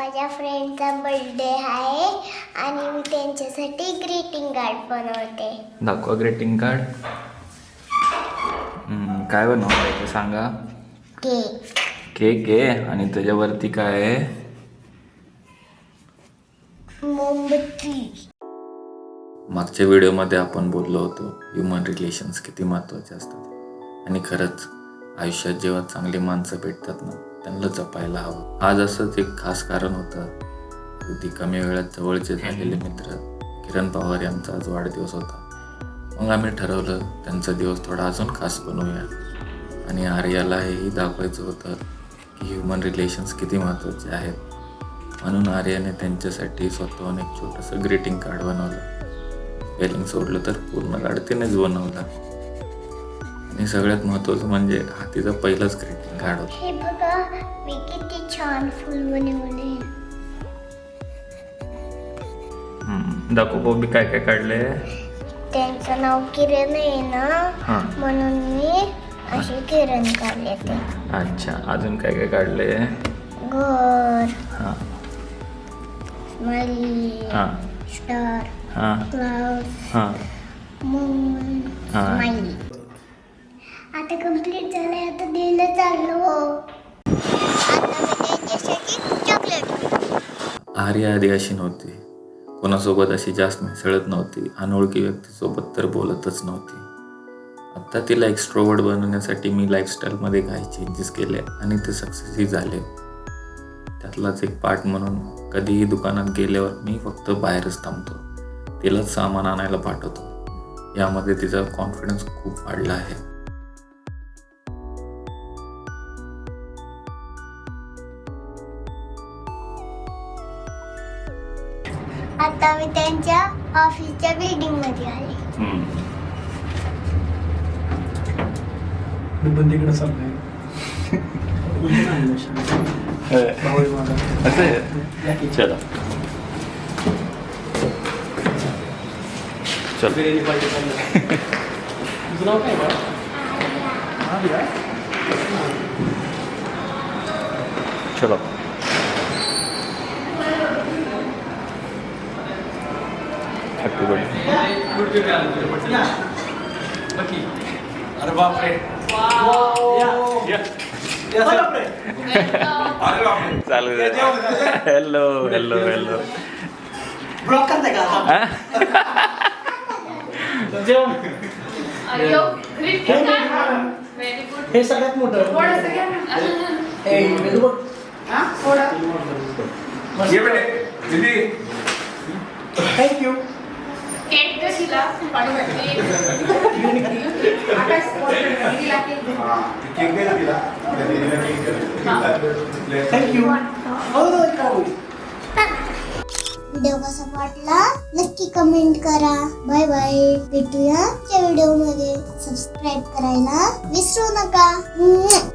पप्पाच्या फ्रेंडचा बर्थडे आहे आणि मी त्यांच्यासाठी ग्रीटिंग कार्ड बनवते. दाखवा ग्रीटिंग कार्ड काय ते सांगा. केक केक आहे आणि त्याच्यावरती काय आहे? मोमबत्ती. मागच्या व्हिडिओमध्ये आपण बोललो होतो ह्युमन रिलेशन्स किती महत्त्वाचे असतात. आणि खरंच आयुष्यात जेव्हा चांगली माणसं भेटतात ना त्यांना जपायला हवं. आज असंच एक खास कारण होतं. अगदी कमी वेळात जवळचे झालेले मित्र किरण पवार यांचा आज वाढदिवस होता. मग आम्ही ठरवलं त्यांचा दिवस थोडा अजून खास बनवूया. आणि आर्याला हेही दाखवायचं होतं की ह्युमन रिलेशन्स किती महत्त्वाचे आहेत. म्हणून आर्याने त्यांच्यासाठी स्वतःहून एक छोटंसं ग्रीटिंग कार्ड बनवलं. स्पेलिंग सोडलं तर पूर्ण कार्ड तिनेच बनवला. आणि सगळ्यात महत्त्वाचं म्हणजे हा तिचा पहिलाच ग्रीटिंग कार्ड होता. मी किती छान फुल बनवले. दाखव बॉबी काय काय काढले? त्यांचं नाव किरण आहे ना म्हणून मी असे किरण काढले ते. अच्छा अजून काय काय काढले? घर स्माइली स्टार. स्माइली. आता कंप्लीट झालंय आता द्यायला चाललो आता मी त्यांच्यासाठी चॉकलेट आर्या आधी अशी नव्हती. कोणासोबत अशी जास्त मिसळत नव्हती. अनोळखी व्यक्तीसोबत तर बोलतच नव्हती. आत्ता तिला एक्स्ट्रोवर्ड बनवण्यासाठी मी लाईफस्टाईलमध्ये काही चेंजेस केले आणि ते सक्सेसही झाले. त्यातलाच एक पार्ट म्हणून कधीही दुकानात गेल्यावर मी फक्त बाहेरच थांबतो. तिलाच सामान आणायला पाठवतो. यामध्ये तिचा कॉन्फिडन्स खूप वाढला आहे. आता मी त्यांच्या ऑफिसच्या बिल्डिंगमध्ये आले मी पण तिकडे चाललोय. आहे. तुझं नाव काय? चलो. अरे बापरे. या. या, बापरे. चालू हॅलो हॅलो हॅलो ब्लॉक करताय का? हे? सगळ्यात मोठं. हो व्हिडिओ कसा वाटला? नक्की कमेंट करा. बाय बाय भेटूया व्हिडिओमध्ये. सबस्क्राईब करायला विसरू नका.